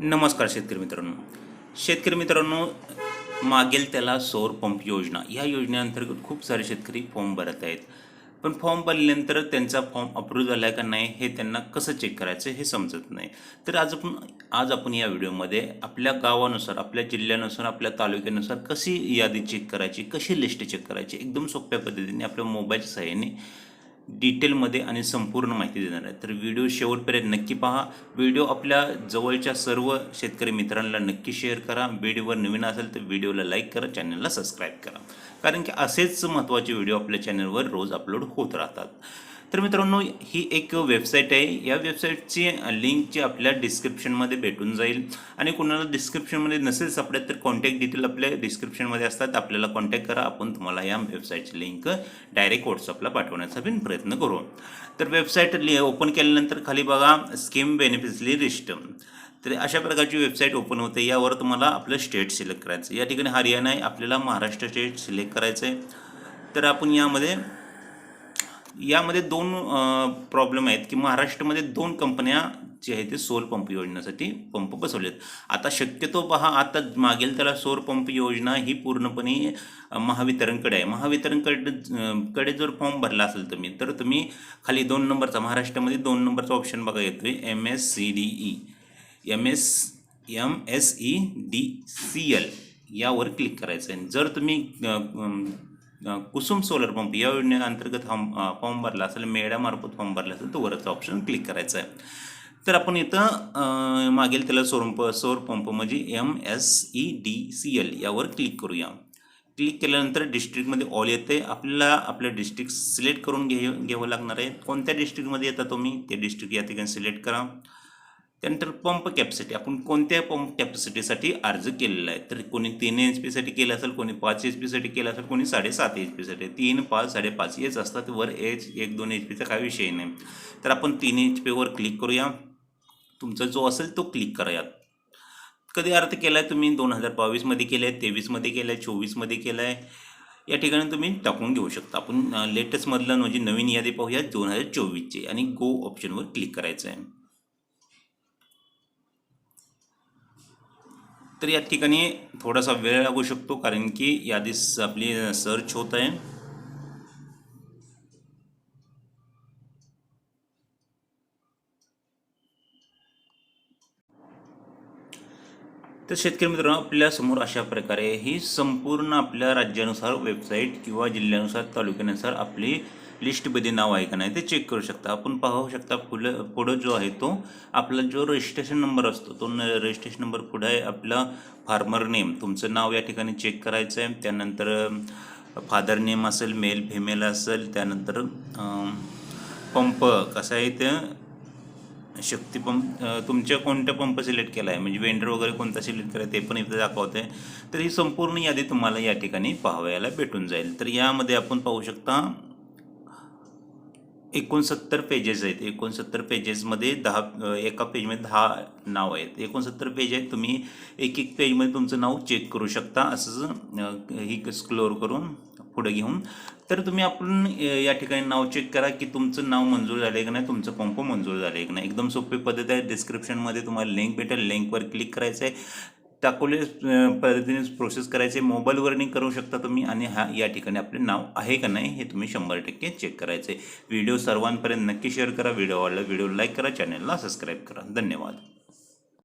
नमस्कार शेतकरी मित्रांनो. शेतकरी मित्रांनो मागेल त्याला सौर पंप योजना या योजनेअंतर्गत खूप सारे शेतकरी फॉर्म भरत आहेत. पण फॉर्म भरल्यानंतर त्यांचा फॉर्म अप्रूव्ह झाला आहे का नाही हे त्यांना कसं चेक करायचं हे समजत नाही. तर आज आपण आज आपण या व्हिडिओमध्ये आपल्या गावानुसार आपल्या जिल्ह्यानुसार आपल्या तालुक्यानुसार कशी यादी चेक करायची कशी लिस्ट चेक करायची एकदम सोप्या पद्धतीने आपल्या मोबाईलच्या सहाय्याने डिटेलमध्ये आणि संपूर्ण माहिती देणार आहे. तर व्हिडिओ शेवटपर्यंत नक्की पहा. व्हिडिओ आपल्या जवळच्या सर्व शेतकरी मित्रांना नक्की शेअर करा. व्हिडिओवर नवीन असेल तर व्हिडिओला लाईक करा चॅनलला सबस्क्राईब करा. कारण की असेच महत्त्वाचे व्हिडिओ आपल्या चॅनलवर रोज अपलोड होत राहतात. तर मित्रांनो ही एक वेबसाईट आहे. या वेबसाईटची लिंकची आपल्या डिस्क्रिप्शनमध्ये भेटून जाईल. आणि कोणाला डिस्क्रिप्शनमध्ये नसेल सापडत तर कॉन्टॅक्ट डिटेल आपल्या डिस्क्रिप्शनमध्ये असतात. आपल्याला कॉन्टॅक्ट करा. आपण तुम्हाला या वेबसाईटची लिंक डायरेक्ट व्हॉट्सअपला पाठवण्याचा पण प्रयत्न करू. तर वेबसाईट ओपन केल्यानंतर खाली बघा स्कीम बेनिफिट्स लिस्ट तर अशा प्रकारची वेबसाईट ओपन होते. यावर तुम्हाला आपलं स्टेट सिलेक्ट करायचं या ठिकाणी हरियाणा आहे. आपल्याला महाराष्ट्र स्टेट सिलेक्ट करायचं आहे तर आपण यामध्ये यामध्ये दोन प्रॉब्लेम आहेत की महाराष्ट्रामध्ये दोन कंपन्या जे आहे ते सौर पंप योजनेसाठी पंप बसवलेत. आता शक्यतो पहा आता मागेल त्याला सौर पंप योजना ही पूर्णपणे महावितरणकडे आहे. महावितरणकडे कडे जर फॉर्म भरला असेल तुम्ही तर तुम्ही खाली दोन नंबरचा महाराष्ट्रामध्ये दोन नंबरचा ऑप्शन बघा आहे M S C D E M S M S E D C L यावर क्लिक करायचं आहे जर तुम्ही कुसुम सोलर पंप या योजनेअंतर्गत हम फॉर्म भरला असेल मेळ्यामार्फत फॉर्म भरला असेल तर वरचा ऑप्शन क्लिक करायचा आहे तर आपण इथं मागेल त्याला सोरंप सौर पंप म्हणजे M S E D C L यावर क्लिक करूया क्लिक केल्यानंतर डिस्ट्रिक्टमध्ये ऑल येते आपल्याला आपलं डिस्ट्रिक्ट सिलेक्ट करून घे घ्यावं लागणार आहे कोणत्या डिस्ट्रिक्टमध्ये येता तुम्ही ते डिस्ट्रिक्ट या ठिकाणी सिलेक्ट करा त्यानंतर पंप कॅपॅसिटी आपण कोणत्या पंप कॅपॅसिटीसाठी अर्ज केलेला आहे? तर कोणी तीन एच पीसाठी केलं असेल कोणी पाच एच पीसाठी केलं असेल कोणी साडेसात एच पीसाठी तीन पाच साडेपाच हेच असतात. वर एच एक दोन एच पीचा काही विषय नाही. तर आपण तीन एच पीवर क्लिक करूया. तुमचा जो असेल तो क्लिक करूयात कधी अर्थ केला आहे तुम्ही? दोन हजार बावीसमध्ये केलं आहे तेवीसमध्ये केला आहे चोवीसमध्ये केला आहे या ठिकाणी तुम्ही टाकून घेऊ शकता. आपण लेटेस्टमधलं म्हणजे नवीन यादी पाहूया. दोन हजार चोवीसची आणि गो ऑप्शनवर क्लिक करायचं आहे तर या ठिकाणी थोडासा वेळ लागू शकतो कारण की यादी स- आपली सर्च होत आहे. तर शेतकरी मित्रांनो आपल्यासमोर अशा प्रकारे ही संपूर्ण आपल्या राज्यानुसार वेबसाईट किंवा जिल्ह्यानुसार तालुक्यानुसार आपली लिस्टमध्ये नाव आहे का नाही ते चेक करू शकता. आपण पाहू शकता पुढं पुढं जो आहे तो आपला जो रजिस्ट्रेशन नंबर असतो तो न रजिस्ट्रेशन नंबर पुढे आहे आपला फार्मर नेम तुमचं नाव या ठिकाणी चेक करायचं आहे. त्यानंतर फादर नेम असेल मेल फिमेल असेल त्यानंतर पंप कसं आहे ते शक्ती पंप तुमच्या कोणत्या पंप सिलेक्ट केला आहे? म्हणजे वेंडर वगैरे कोणता सिलेक्ट केला आहे? ते पण इथं दाखवते तर ही संपूर्ण यादी तुम्हाला या ठिकाणी पाहावयाला भेटून जाईल. तर यामध्ये आपण पाहू शकता एकोणसत्तर पेजेस आहेत. एकोणसत्तर पेजेसमध्ये दहा एका पेजमध्ये दहा नाव आहेत. एकोणसत्तर पेज आहेत. तुम्ही एक एक पेजमध्ये तुमचं नाव चेक करू शकता. असंच ही स्क्लोर करून पुढे घेऊन. तर तुम्ही आपण या ठिकाणी नाव चेक करा की तुमचं नाव मंजूर झालं आहे की नाही तुमचं पंप मंजूर झालं आहे की नाही. एकदम सोपी पद्धत आहे. डिस्क्रिप्शनमध्ये तुम्हाला लिंक भेटेल. लिंकवर क्लिक करायचं आहे टाकोले पद्धतीने प्रोसेस करायचे मोबाईलवरनी करू शकता तुम्ही आणि हा या ठिकाणी आपले नाव आहे का नाही हे तुम्ही शंभर टक्के चेक करायचे व्हिडिओ सर्वांपर्यंत नक्की शेअर करा. व्हिडिओ आवडला व्हिडिओ लाईक करा. चॅनलला सबस्क्राईब करा. धन्यवाद.